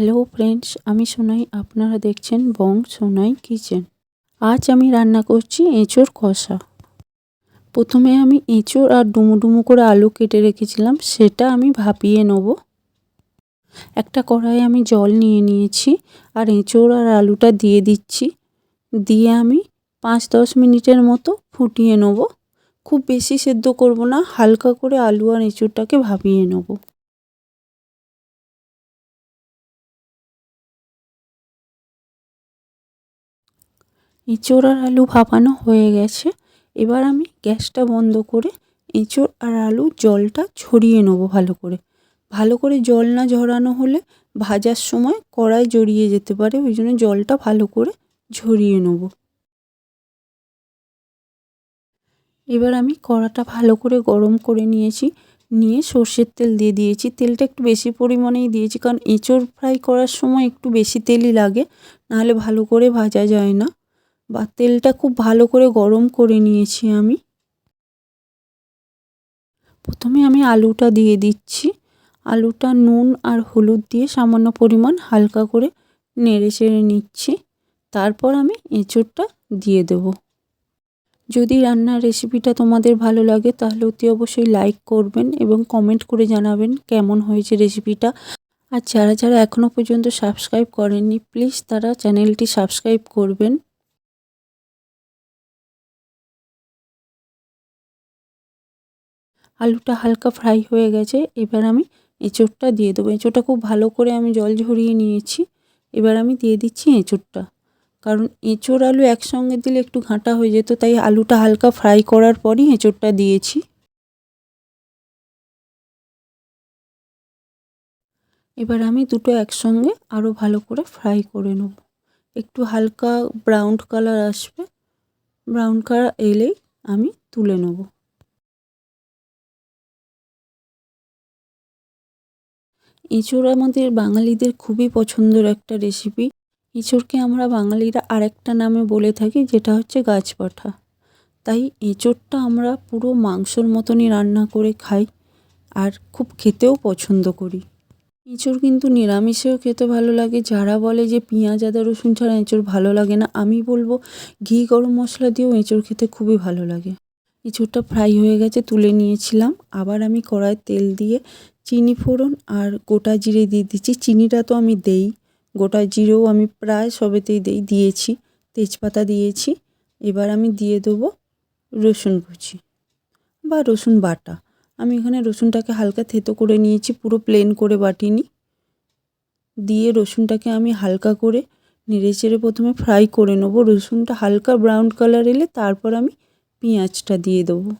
Hello friends, আমি সোনাই, আপনারা দেখছেন বং সোনাই কিচেন। আজ আমি রান্না করছি এঁচোড় কষা। প্রথমে আমি এঁচোড় আর ডুমো ডুমো করে আলু কেটে রেখেছিলাম, সেটা আমি ভাপিয়ে নেব। একটা কড়াইয়ে আমি জল নিয়ে নিয়েছি আর এঁচোড় আর আলুটা দিয়ে দিচ্ছি। দিয়ে আমি পাঁচ দশ মিনিটের মতো ফুটিয়ে নেব। খুব বেশি সেদ্ধ করব না, হালকা করে আলু আর এঁচোড়টাকে ভাপিয়ে নেব। এঁচোড় আর আলু ভাপানো হয়ে গেছে। এবার আমি গ্যাসটা বন্ধ করে এঁচোড় আর আলু জলটা ছড়িয়ে নেব ভালো করে। ভালো করে জল না ঝরানো হলে ভাজার সময় কড়াই জড়িয়ে যেতে পারে, ওই জন্য জলটা ভালো করে ঝরিয়ে নেব। এবার আমি কড়াটা ভালো করে গরম করে নিয়েছি, নিয়ে সর্ষের তেল দিয়ে দিয়েছি। তেলটা একটু বেশি পরিমাণেই দিয়েছি, কারণ এঁচোড় ফ্রাই করার সময় একটু বেশি তেলই লাগে, নাহলে ভালো করে ভাজা যায় না। বা তেলটা খুব ভালো করে গরম করে নিয়েছি আমি। প্রথমে আমি আলুটা দিয়ে দিচ্ছি। আলুটা নুন আর হলুদ দিয়ে সামান্য পরিমাণ হালকা করে নেড়ে চেড়ে নিচ্ছি। তারপর আমি এঁচোড়টা দিয়ে দেব। যদি রান্নার রেসিপিটা তোমাদের ভালো লাগে, তাহলে অতি অবশ্যই লাইক করবেন এবং কমেন্ট করে জানাবেন কেমন হয়েছে রেসিপিটা। আর যারা যারা এখনও পর্যন্ত সাবস্ক্রাইব করেননি, প্লিজ তারা চ্যানেলটি সাবস্ক্রাইব করবেন। আলুটা হালকা ফ্রাই হয়ে গেছে, এবার আমি এঁচোড়টা দিয়ে দেবো। এঁচোড়টা খুব ভালো করে আমি জল ঝরিয়ে নিয়েছি, এবার আমি দিয়ে দিচ্ছি এঁচোড়টা। কারণ এঁচোড় আলু একসঙ্গে দিলে একটু ঘাঁটা হয়ে যেত, তাই আলুটা হালকা ফ্রাই করার পরই এঁচোড়টা দিয়েছি। এবার আমি দুটো একসঙ্গে আরও ভালো করে ফ্রাই করে নেব। একটু হালকা ব্রাউন কালার আসবে, ব্রাউন কালার এলেই আমি তুলে নেব। এঁচোড় আমাদের বাঙালিদের খুবই পছন্দের একটা রেসিপি এঁচোড়কে আমরা বাঙালিরা আরেকটা নামে বলে থাকি, যেটা হচ্ছে গাছপাঠা তাই এঁচোড়টা আমরা পুরো মাংসর মতনই রান্না করে খাই আর খুব খেতেও পছন্দ করি। এঁচোড় কিন্তু নিরামিষেও খেতে ভালো লাগে। যারা বলে যে পেঁয়াজ, আদা, রসুন ছাড়া এঁচোড় ভালো লাগে না, আমি বলব ঘি, গরম মশলা দিয়েও এঁচোড় খেতে খুবই ভালো লাগে। এঁচোড়টা ফ্রাই হয়ে গেছে, তুলে নিয়েছিলাম। আবার আমি কড়াই তেল দিয়ে চিনি ফোড়ন আর গোটা জিরে দিয়ে দিচ্ছি। চিনিটা তো আমি দেই, গোটা জিরেও আমি প্রায় সবেতেই দেই, দিয়েছি, তেজপাতা দিয়েছি। এবার আমি দিয়ে দেবো রসুন কুচি বা রসুন বাটা। আমি এখানে রসুনটাকে হালকা থেতো করে নিয়েছি, পুরো প্লেন করে বাটিনি। দিয়ে রসুনটাকে আমি হালকা করে নেড়ে চেড়ে প্রথমে ফ্রাই করে নেব। রসুনটা হালকা ব্রাউন কালার এলে তারপর আমি পেঁয়াজটা দিয়ে দেবো।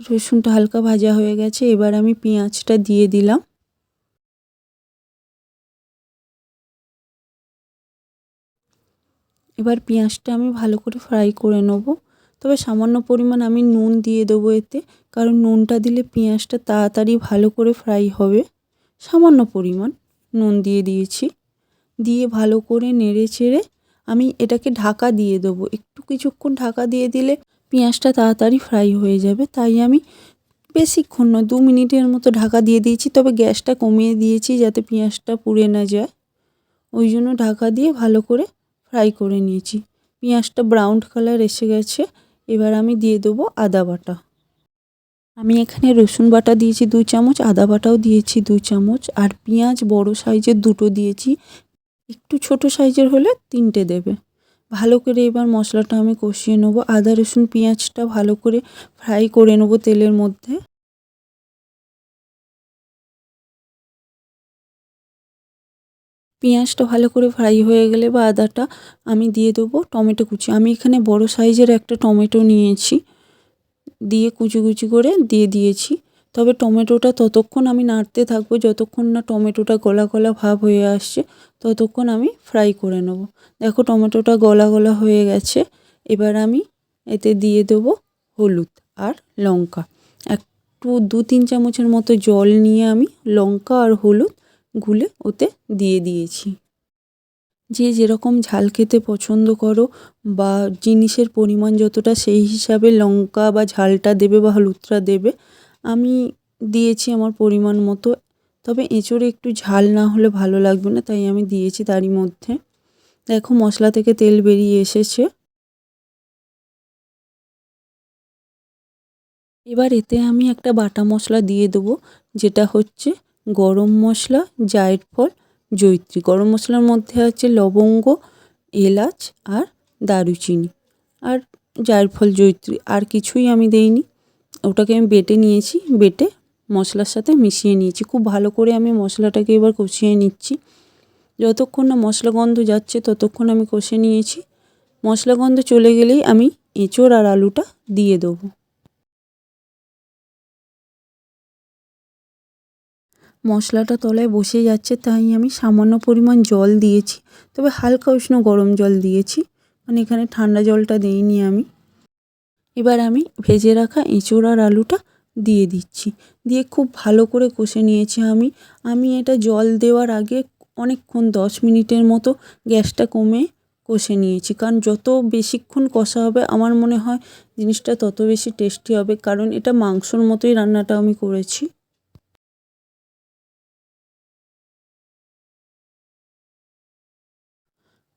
রসুনটা হালকা ভাজা হয়ে গেছে, এবার আমি পেঁয়াজটা দিয়ে দিলাম। এবার পেঁয়াজটা আমি ভালো করে ফ্রাই করে নেব। তবে সামান্য পরিমাণ আমি নুন দিয়ে দেবো এতে, কারণ নুনটা দিলে পেঁয়াজটা তাড়াতাড়ি ভালো করে ফ্রাই হবে। সামান্য পরিমাণ নুন দিয়ে দিয়েছি। দিয়ে ভালো করে নেড়ে চেড়ে আমি এটাকে ঢাকা দিয়ে দেবো। একটু কিছুক্ষণ ঢাকা দিয়ে দিলে পেঁয়াজটা তাড়াতাড়ি ফ্রাই হয়ে যাবে, তাই আমি বেশিক্ষণ নয়, দু মিনিটের মতো ঢাকা দিয়ে দিয়েছি, তবে গ্যাসটা কমিয়ে দিয়েছি যাতে পেঁয়াজটা পুড়ে না যায়। ওই জন্য ঢাকা দিয়ে ভালো করে ফ্রাই করে নিয়েছি। পেঁয়াজটা ব্রাউন কালার এসে গেছে, এবার আমি দিয়ে দেবো আদা বাটা। আমি এখানে রসুন বাটা দিয়েছি দু চামচ, আদা বাটাও দিয়েছি দু চামচ, আর পেঁয়াজ বড় সাইজের দুটো দিয়েছি। একটু ছোট সাইজের হলে তিনটে দেবে। ভালো করে এবার মশলাটা আমি কষিয়ে নেব। আদা, রসুন, পেঁয়াজটা ভালো করে ফ্রাই করে নেব তেলের মধ্যে। পেঁয়াজটা ভালো করে ফ্রাই হয়ে গেলে বা আদাটা আমি দিয়ে দেবো টমেটো কুচি। আমি এখানে বড় সাইজের একটা টমেটো নিয়েছি, দিয়ে কুচি কুচি করে দিয়ে দিয়েছি। তবে টমেটোটা ততক্ষণ আমি নাড়তে থাকব, যতক্ষণ না টমেটোটা গলা গলা ভাব হয়ে আসছে, ততক্ষণ আমি ফ্রাই করে নেব। দেখো টমেটোটা গলা গলা হয়ে গেছে, এবার আমি এতে দিয়ে দেবো হলুদ আর লঙ্কা। একটু দু তিন চামচের মতো জল নিয়ে আমি লঙ্কা আর হলুদ গুলে ওতে দিয়ে দিয়েছি। যে যেরকম ঝাল খেতে পছন্দ করো বা জিনিসের পরিমাণ যতটা সেই হিসাবে লঙ্কা বা ঝালটা দেবে বা হলুদটা দেবে আমি দিয়েছি আমার পরিমাণ মতো। তবে এঁচোড়ে একটু ঝাল না হলে ভালো লাগবে না, তাই আমি দিয়েছি তারই মধ্যে। দেখো, মশলা থেকে তেল বেরিয়ে এসেছে। এবার এতে আমি একটা বাটা মশলা দিয়ে দেবো, যেটা হচ্ছে গরম মশলা জায়ফল জয়িত্রী। গরম মশলার মধ্যে আছে লবঙ্গ, এলাচ আর দারুচিনি। আর জায়ফল জয়িত্রী। আর কিছুই আমি দেইনি। ওটাকে আমি বেটে নিয়েছি, বেটে মশলার সাথে মিশিয়ে নিয়েছি। খুব ভালো করে আমি মশলাটাকে এবার কষিয়ে নিচ্ছি। যতক্ষণ না মশলা গন্ধ যাচ্ছে, ততক্ষণ আমি কষে নিয়েছি। মশলা গন্ধ চলে গেলেই আমি এঁচোড় আর আলুটা দিয়ে দেবো। মশলাটা তলায় বসে যাচ্ছে, তাই আমি সামান্য পরিমাণ জল দিয়েছি। তবে হালকা উষ্ণ গরম জল দিয়েছি। মানে এখানে ঠান্ডা জলটা দিইনি আমি। এবার আমি ভেজে রাখা এঁচোড় আর আলুটা দিয়ে দিচ্ছি। দিয়ে খুব ভালো করে কষে নিয়েছি আমি। আমি এটা জল দেওয়ার আগে অনেকক্ষণ, দশ মিনিটের মতো গ্যাসটা কমে কষে নিয়েছি। কারণ যত বেশিক্ষণ কষা হবে, আমার মনে হয় জিনিসটা তত বেশি টেস্টি হবে। কারণ এটা মাংসর মতোই রান্নাটা আমি করেছি।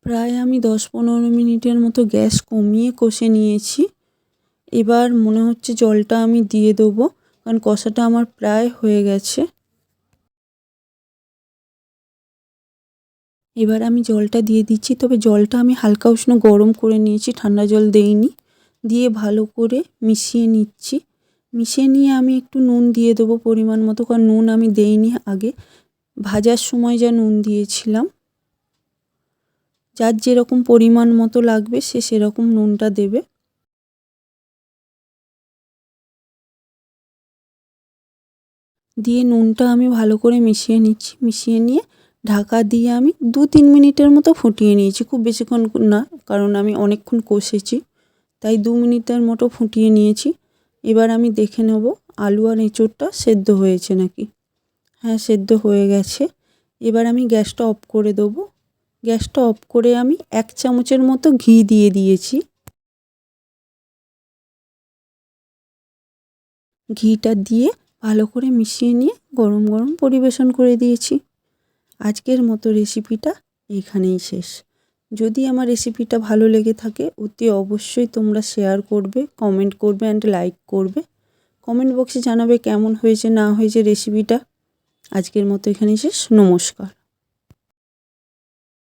প্রায় আমি দশ পনেরো মিনিটের মতো গ্যাস কমিয়ে কষে নিয়েছি। এবার মনে হচ্ছে জলটা আমি দিয়ে দেবো, কারণ কষাটা আমার প্রায় হয়ে গেছে। এবার আমি জলটা দিয়ে দিচ্ছি, তবে জলটা আমি হালকা উষ্ণ গরম করে নিয়েছি, ঠান্ডা জল দেইনি। দিয়ে ভালো করে মিশিয়ে নিচ্ছি। মিশিয়ে নিয়ে আমি একটু নুন দিয়ে দেবো পরিমাণ মতো, কারণ নুন আমি দেইনি আগে। ভাজার সময় যা নুন দিয়েছিলাম, যার যেরকম পরিমাণ মতো লাগবে সে সেরকম নুনটা দেবে। দিয়ে নুনটা আমি ভালো করে মিশিয়ে নিচ্ছি। মিশিয়ে নিয়ে ঢাকা দিয়ে আমি দু তিন মিনিটের মতো ফুটিয়ে নিয়েছি। খুব বেশিক্ষণ না, কারণ আমি অনেকক্ষণ কষেছি। তাই দু মিনিটের মতো ফুটিয়ে নিয়েছি। এবার আমি দেখে নেব আলু আর এঁচোড়টা সেদ্ধ হয়েছে নাকি। হ্যাঁ সেদ্ধ হয়ে গেছে। এবার আমি গ্যাসটা অফ করে দেবো। গ্যাসটা অফ করে আমি এক চামচের মতো ঘি দিয়ে দিয়েছি। ঘিটা দিয়ে ভালো করে মিশিয়ে নিয়ে গরম গরম পরিবেশন করে দিয়েছি। আজকের মতো রেসিপিটা এখানেই শেষ। যদি আমার রেসিপিটা ভালো লেগে থাকে, অতি অবশ্যই তোমরা শেয়ার করবে, কমেন্ট করবে অ্যান্ড লাইক করবে। কমেন্ট বক্সে জানাবে কেমন হয়েছে, না হয়েছে রেসিপিটা। আজকের মতো এখানেই শেষ। নমস্কার।